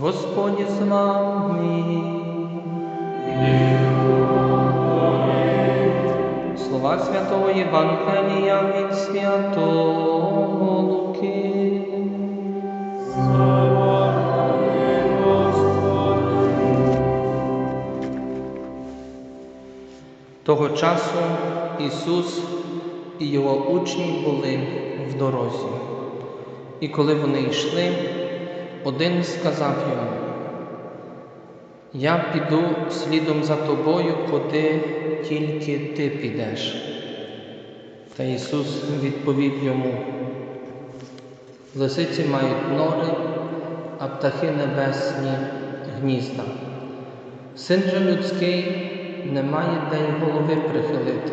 Господь з вами. Слова Святого Євангелія від Святого Луки. Того часу Ісус і Його учні були в дорозі. І коли вони йшли, один сказав йому, я піду слідом за тобою, куди тільки ти підеш. Та Ісус відповів йому, лисиці мають нори, а птахи небесні гнізда. Син же людський не має де й голови прихилити.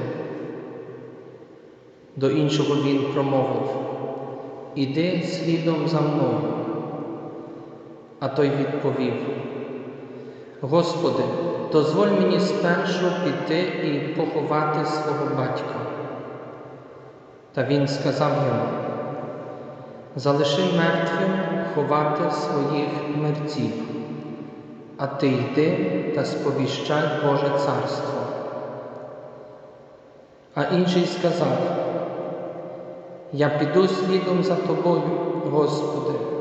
До іншого він промовив, іди слідом за мною. А той відповів, Господи, дозволь мені спершу піти і поховати свого батька. Та він сказав йому, залиши мертвим ховати своїх мерців, а ти йди та сповіщай Боже царство. А інший сказав, я піду слідом за тобою, Господи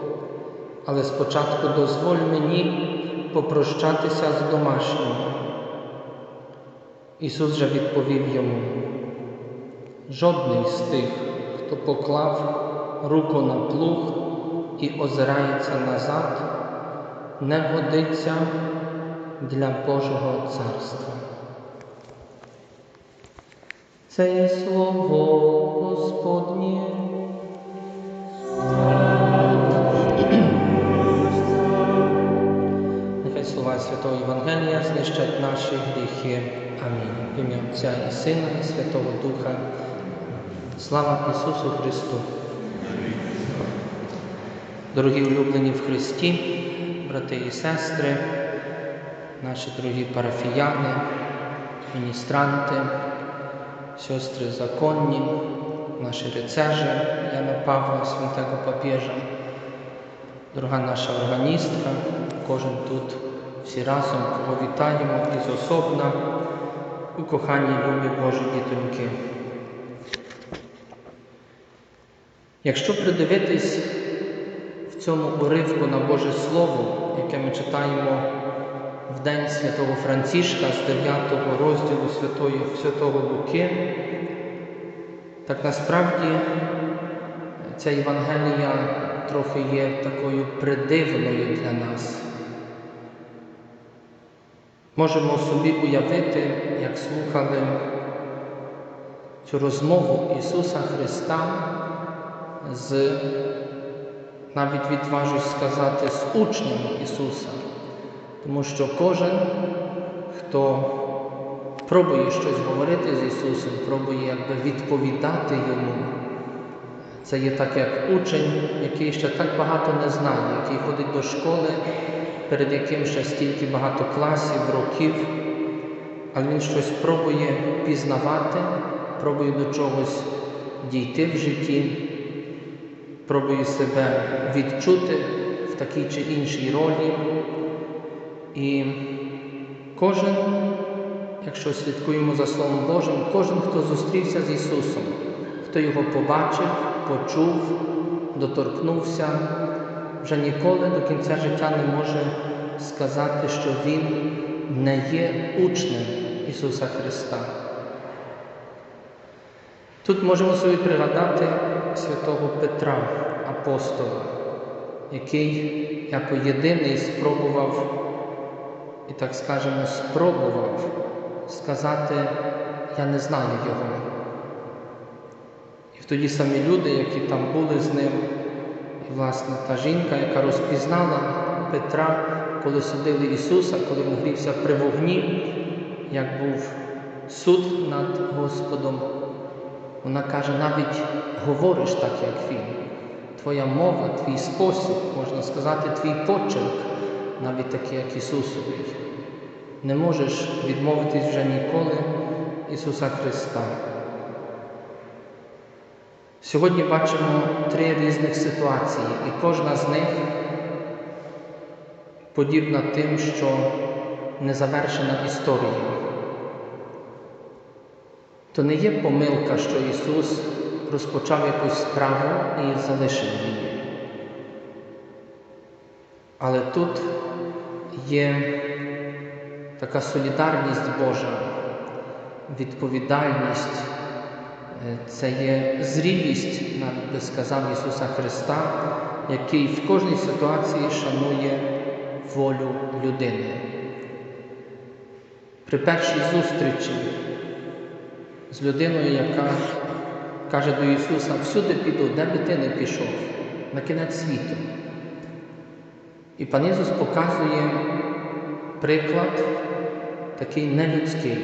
але спочатку дозволь мені попрощатися з домашніми. Ісус же відповів йому, жодний з тих, хто поклав руку на плуг і озирається назад, не годиться для Божого царства. Це є слово Господнє. Слова Святого Євангелія знищать наші гріхи. Амінь. В ім'я Отця і Сина, і Святого Духа. Слава Ісусу Христу. Дорогі улюблені в Христі, брати і сестри, наші дорогі парафіяни, міністранти, сестри законні, наші рицежі Яна Павла, святого папіжа, дорога наша органістка, кожен тут всі разом кого вітаємо із особна у коханні любі Божі дітоньки. Якщо придивитись в цьому уривку на Боже Слово, яке ми читаємо в День Святого Францішка з 9 розділу Святої, Святого Луки, так насправді ця Євангелія трохи є такою придивною для нас. Можемо собі уявити, як слухали цю розмову Ісуса Христа з, навіть відважусь сказати, з учнями Ісуса. Тому що кожен, хто пробує щось говорити з Ісусом, пробує якби відповідати Йому. Це є так, як учень, який ще так багато не знає, який ходить до школи, перед яким ще стільки багато класів, років, але він щось пробує пізнавати, пробує до чогось дійти в житті, пробує себе відчути в такій чи іншій ролі. І кожен, якщо слідкуємо за Словом Божим, кожен, хто зустрівся з Ісусом, хто його побачив, почув, доторкнувся, вже ніколи до кінця життя не може сказати, що Він не є учнем Ісуса Христа. Тут можемо собі пригадати святого Петра, апостола, який як єдиний спробував, і так скажемо, спробував сказати, я не знаю його. І тоді самі люди, які там були з ним, власне та жінка, яка розпізнала Петра, коли судили Ісуса, коли він грівся при вогні, як був суд над Господом, вона каже, навіть говориш так, як він. Твоя мова, твій спосіб, можна сказати, твій почерк, навіть такий, як Ісусовий. Не можеш відмовитись вже ніколи Ісуса Христа. Сьогодні бачимо три різних ситуації, і кожна з них подібна тим, що не завершена історія. То не є помилка, що Ісус розпочав якусь справу і залишив її. Але тут є така солідарність Божа, відповідальність, це є зрілість, навіть би сказав Ісуса Христа, який в кожній ситуації шанує волю людини. При першій зустрічі з людиною, яка каже до Ісуса, всюди піду, де би ти не пішов, на кінець світу. І пан Ісус показує приклад такий нелюдський.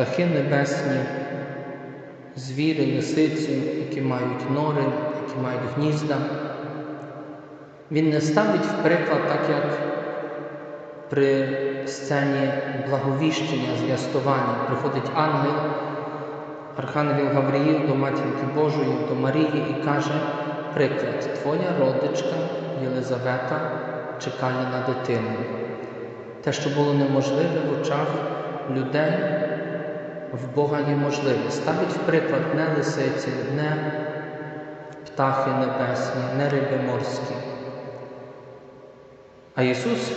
Птахи небесні, звірі, лисиці, які мають нори, які мають гнізда. Він не ставить в приклад так, як при сцені благовіщення, зв'ястування. Приходить ангел, Архангел Гавриїл до Матінки Божої, до Марії і каже, приклад, твоя родичка Єлизавета чекає на дитину. Те, що було неможливе в очах людей, в Бога є. Ставить в приклад не лисиці, не птахи небесні, не риби морські. А Ісус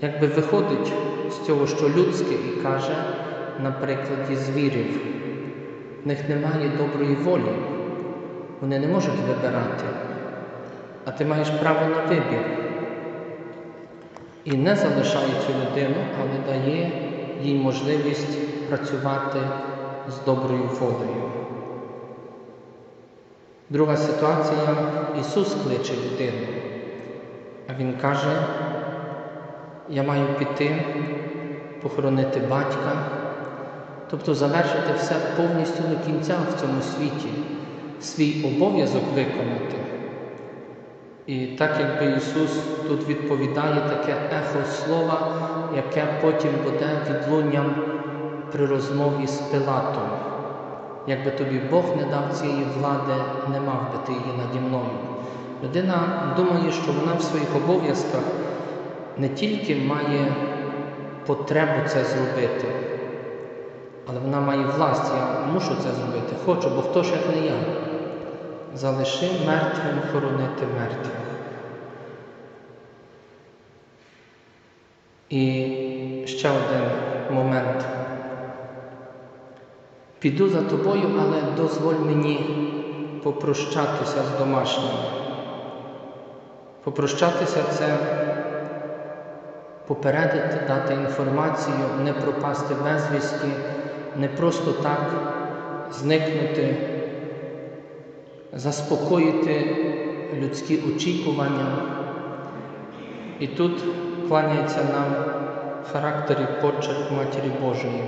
якби виходить з цього, що людське, і каже на прикладі звірів, в них немає доброї волі, вони не можуть вибирати, а ти маєш право на вибір. І не залишає цю людину, але дає їй можливість працювати з доброю волею. Друга ситуація Ісус кличе людину, а Він каже, я маю піти, похоронити батька, тобто завершити все повністю до кінця в цьому світі, свій обов'язок виконати. І так якби Ісус тут відповідає таке ехо слова, яке потім буде відлунням при розмові з Пилатом. Якби тобі Бог не дав цієї влади, не мав би ти її наді мною. Людина думає, що вона в своїх обов'язках не тільки має потребу це зробити, але вона має власть, я мушу це зробити, хочу, бо хто ж як не я. Залиши мертвим хоронити мертвих. І ще один момент. Піду за тобою, але дозволь мені попрощатися з домашніми. Попрощатися це попередити, дати інформацію, не пропасти безвісті, не просто так зникнути, заспокоїти людські очікування. І тут кланяється нам характер і почерк Матері Божої,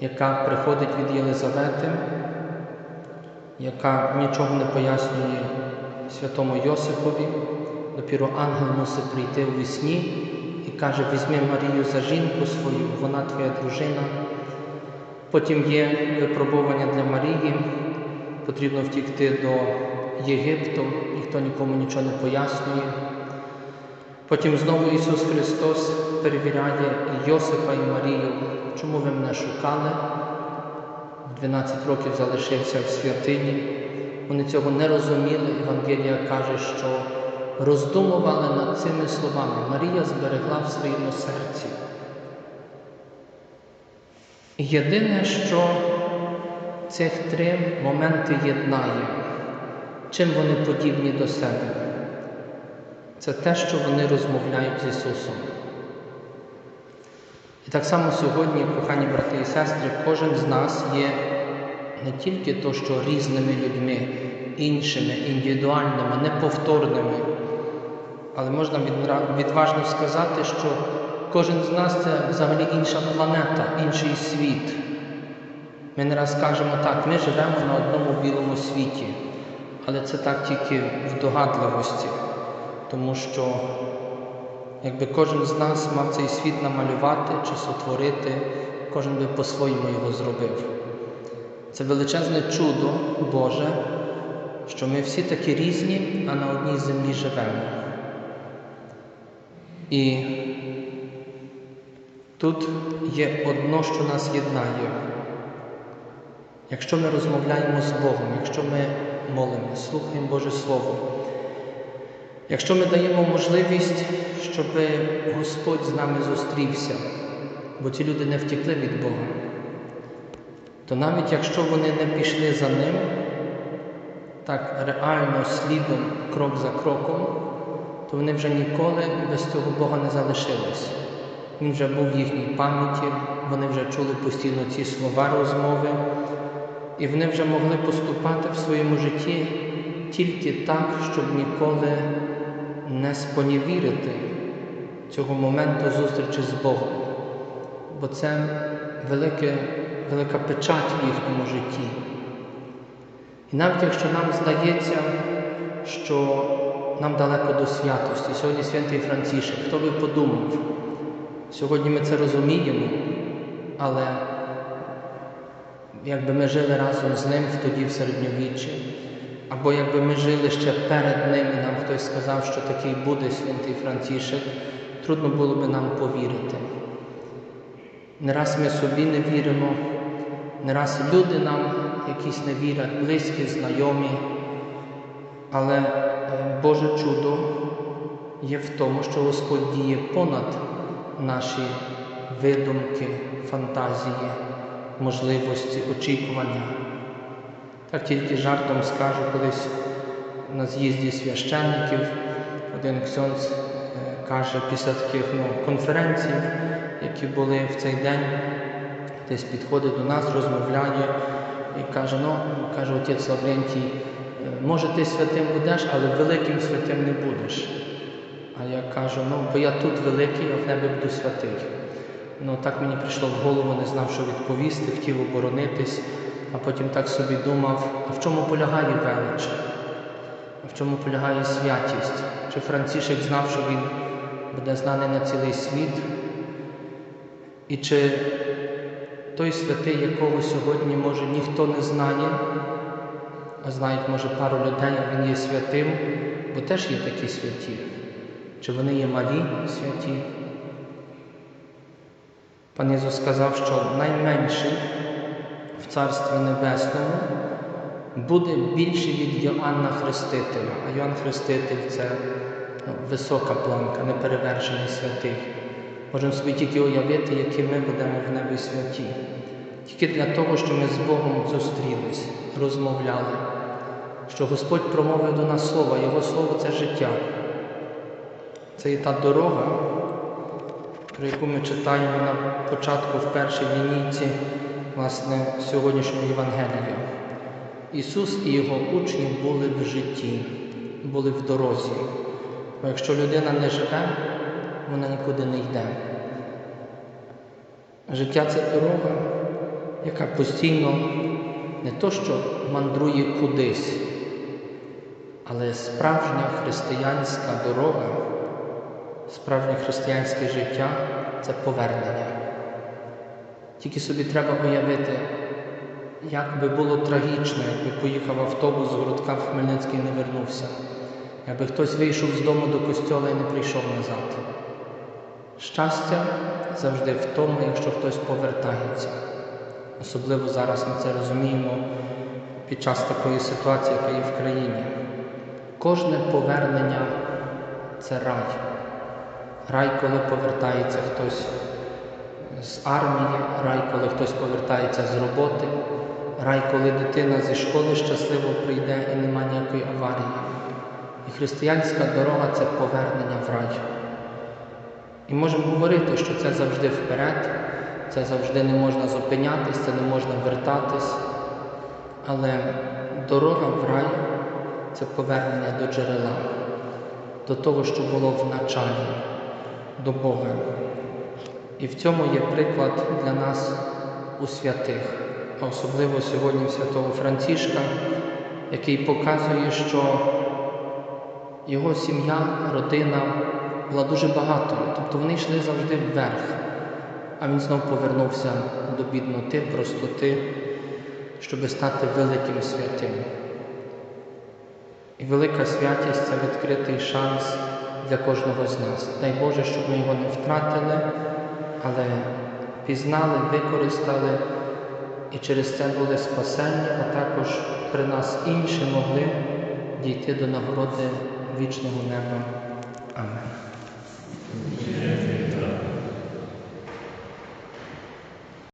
яка приходить від Єлизавети, яка нічого не пояснює святому Йосипові, допіру ангел мусить прийти у вісні і каже: візьми Марію за жінку свою, вона твоя дружина. Потім є випробування для Марії, потрібно втікти до Єгипту, ніхто нікому нічого не пояснює. Потім знову Ісус Христос перевіряє Йосипа і Марію, чому ви мене шукали. В 12 років залишився в святині. Вони цього не розуміли. Євангелія каже, що роздумували над цими словами. Марія зберегла в своєму серці. Єдине, що цих три моменти єднає, чим вони подібні до себе, це те, що вони розмовляють з Ісусом. І так само сьогодні, кохані брати і сестри, кожен з нас є не тільки то, що різними людьми, іншими, індивідуальними, неповторними, але можна відважно сказати, що кожен з нас це взагалі інша планета, інший світ. Ми не раз кажемо так, ми живемо на одному білому світі, але це так тільки в догадливості, тому що якби кожен з нас мав цей світ намалювати чи сотворити, кожен би по-своєму його зробив. Це величезне чудо Боже, що ми всі такі різні, а на одній землі живемо. І тут є одно, що нас єднає. Якщо ми розмовляємо з Богом, якщо ми молимо, слухаємо Боже Слово, якщо ми даємо можливість, щоб Господь з нами зустрівся, бо ці люди не втекли від Бога, то навіть якщо вони не пішли за Ним, так реально слідом, крок за кроком, то вони вже ніколи без цього Бога не залишились. Він вже був в їхній пам'яті, вони вже чули постійно ці слова розмови, і вони вже могли поступати в своєму житті тільки так, щоб ніколи не спонівірити цього моменту зустрічі з Богом. Бо це велике, велика печать в їхньому житті. І навіть якщо нам здається, що нам далеко до святості, сьогодні святий Францішек, хто би подумав, сьогодні ми це розуміємо, але якби ми жили разом з ним тоді в середньовіччі, або якби ми жили ще перед ним, і нам хтось сказав, що такий буде святий Францішек, трудно було би нам повірити. Не раз ми собі не віримо, не раз люди нам якісь не вірять, близькі, знайомі, але Боже чудо є в тому, що Господь діє понад наші видумки, фантазії, можливості, очікування. Так тільки жартом скажу, колись на з'їзді священників один ксьонц каже після таких ну, конференцій, які були в цей день, десь підходить до нас, розмовляє і каже, ну, каже отець Лаврентій, може ти святим будеш, але великим святим не будеш. А я кажу, ну, бо я тут великий, а в небі буду святий. Ну, так мені прийшло в голову, не знав, що відповісти, хотів оборонитись, а потім так собі думав, а в чому полягає велич? А в чому полягає святість? Чи Францішек знав, що він буде знаний на цілий світ? І чи той святий, якого сьогодні, може, ніхто не знає, а знають, може, пару людей, а він є святим, бо теж є такі святі. Чи вони є малі святі? Пан Ісус сказав, що найменший в Царстві Небесному буде більший від Йоанна Хрестителя. А Йоанн Хреститель це ну, висока планка, неперевершений святий. Можемо собі тільки уявити, які ми будемо в небі святі. Тільки для того, що ми з Богом зустрілись, розмовляли, що Господь промовив до нас Слово, Його Слово це життя. Це і та дорога, про яку ми читаємо на початку в першій лінійці власне, сьогоднішнього Євангелія. Ісус і Його учні були в житті, були в дорозі. Бо якщо людина не живе, вона нікуди не йде. Життя це дорога, яка постійно не то що мандрує кудись, але справжня християнська дорога, справжнє християнське життя це повернення. Тільки собі треба уявити, як би було трагічно, якби поїхав автобус з городка в Хмельницький і не вернувся, якби хтось вийшов з дому до костьола і не прийшов назад. Щастя завжди в тому, якщо хтось повертається. Особливо зараз ми це розуміємо під час такої ситуації, яка є в країні. Кожне повернення це рай. Рай, коли повертається хтось з армії, рай, коли хтось повертається з роботи, рай, коли дитина зі школи щасливо прийде і нема ніякої аварії. І християнська дорога це повернення в рай. І можемо говорити, що це завжди вперед, це завжди не можна зупинятись, це не можна вертатись. Але дорога в рай це повернення до джерела, до того, що було в началі, до Бога. І в цьому є приклад для нас у святих, особливо сьогодні святого Францішка, який показує, що його сім'я, родина була дуже багатою, тобто вони йшли завжди вверх, а він знов повернувся до бідноти, простоти, щоб стати великим святим. І велика святість це відкритий шанс для кожного з нас. Дай Боже, щоб ми його не втратили, але пізнали, використали і через це були спасені, а також при нас інші могли дійти до нагороди вічного неба. Амен.